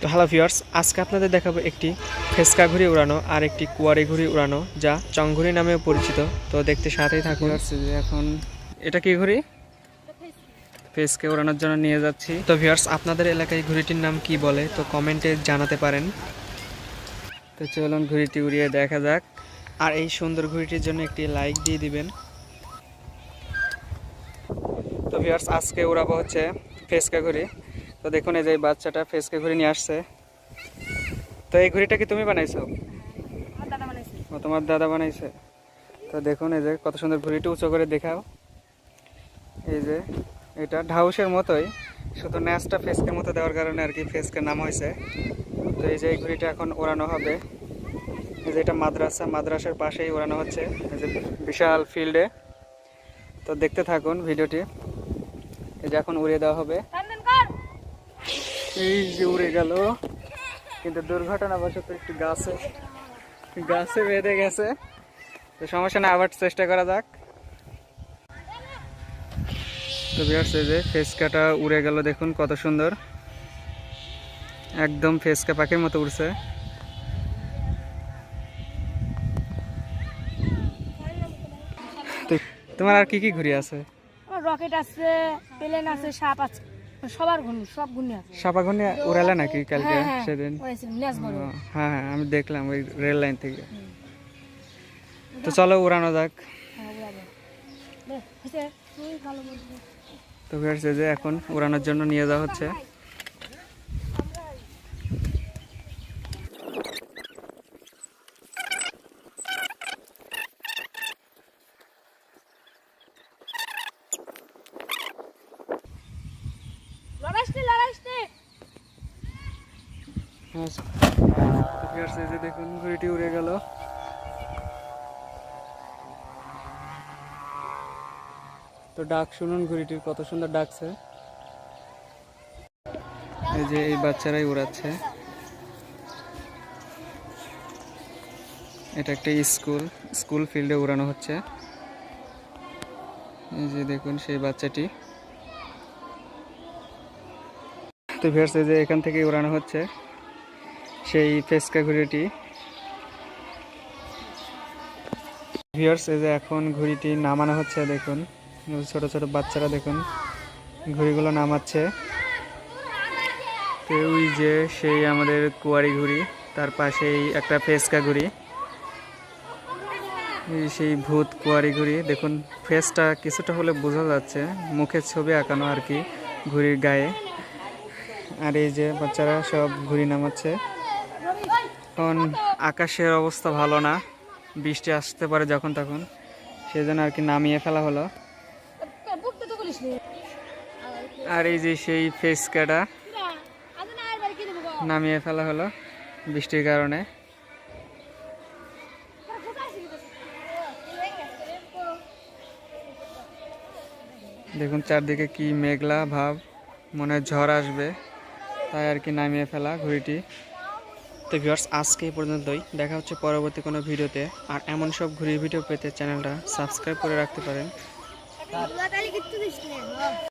তো hello viewers আজকে আপনাদের দেখাবো একটি ফেসকা ঘুড়ি উড়ানো আর একটি কুয়ারি ঘুড়ি উড়ানো যা চংঘুড়ি নামেও পরিচিত। তো দেখতে সাথেই থাকুন। এখন এটা কি ঘুড়ি? ফেসকে উড়ানোর জন্য নিয়ে যাচ্ছি। তো ভিউয়ার্স আপনাদের এলাকায় ঘুড়িটির নাম কি বলে তো কমেন্টে জানাতে পারেন। তো চলুন ঘুড়িটি উড়িয়ে দেখা যাক। আর এই সুন্দর ঘুড়িটির জন্য একটি লাইক দিয়ে দিবেন। তো ভিউয়ার্স আজকে উড়াবো হচ্ছে ফেসকা ঘুড়ি। তো দেখুন এই যে বাচ্চাটা ফেসকে ঘুরে নিয়ে আসছে। তো এই ঘুড়িটা কি তুমি বানাইছো? ও, তোমার দাদা বানাইছে। তো দেখুন এই যে কত সুন্দর ঘুড়িটা উঁচু করে দেখাও। এই যে এটা ঢাউসের মতোই, শুধু ন্যাসটা ফেসকের মতো দেওয়ার কারণে আর কি ফেসকের নাম হয়েছে। তো এই যে এই ঘুড়িটা এখন ওড়ানো হবে। এই যে এটা মাদ্রাসা, মাদ্রাসার পাশেই ওড়ানো হচ্ছে। এই যে বিশাল ফিল্ডে। তো দেখতে থাকুন ভিডিওটি। এই যে এখন উড়িয়ে দেওয়া হবে। এই যে উড়ে গেল। কিন্তু দুর্ঘটনা দুর্ঘটনাবশত একটু গাছে গাছে বেঁধে গেছে। তো সমস্যা না, আবার চেষ্টা করা যাক। যে ফেসকাটা উড়ে গেল, দেখুন কত সুন্দর। একদম ফেসকা পাখির মতো উড়ছে। তোমার আর কি কি ঘুরে আছে? রকেট আছে প্লেন আছে, সাপ আছে। সবার ঘুর্ণি সব ঘুর্ণি আছে। সাপা ঘুরি উড়ালে নাকি কালকে হ্যাঁ, হ্যাঁ, সেদিন? হ্যাঁ হ্যাঁ আমি দেখলাম ওই রেল লাইন থেকে। তো চলো উড়ানো যাক। হ্যাঁ। তো যে এখন উড়ানোর জন্য নিয়ে যাওয়া হচ্ছে লড়াইস নে, লড়াইস নে। আচ্ছা। তো ফেরছে যে দেখুন ঘুড়িটি উড়ে গেল। তো ডাক শুনুন ঘুড়িটির কত সুন্দর ডাকছে এই যে এই বাচ্চারাই উড়াচ্ছে। এটা একটা স্কুল স্কুল ফিল্ডে উড়ানো হচ্ছে। এই যে দেখুন সেই বাচ্চাটি। তো এই যে এখান থেকে উড়ানো হচ্ছে সেই ফেসকা ঘুড়িটি। ভিউয়ার্স, এই যে এখন ঘুড়িটি নামানো হচ্ছে, দেখুন। ছোট ছোট বাচ্চারা, দেখুন, ঘুড়িগুলো নামাচ্ছে। তো ওই যে সেই আমাদের কুয়ারি ঘুড়ি, তার পাশেই একটা ফেসকা ঘুড়ি। সেই ভূত কুয়ারি ঘুড়ি, দেখুন, ফেসটা কিছুটা হলে বোঝা যাচ্ছে, মুখের ছবি আঁকানো আর কি ঘুড়ির গায়ে। আর এই যে বাচ্চারা সব ঘুড়ি নামাচ্ছে এখন আকাশের অবস্থা ভালো না বৃষ্টি আসতে পারে যখন তখন সেজন্য আর কি নামিয়ে ফেলা হলো। আর এই যে সেই ফেস কাটা? নামিয়ে ফেলা হলো বৃষ্টির কারণে? দেখুন চারদিকে কি মেঘলা ভাব, মনে ঝড় আসবে তাই আর কি নামিয়ে ফেলা ঘড়িটি। তো ভিউয়ার্স, আজকে পর্যন্তই। দেখা হচ্ছে পরবর্তী কোনো ভিডিওতে। আর এমন সব ঘুরি ভিডিও পেতে চ্যানেলটা সাবস্ক্রাইব করে রাখতে পারেন।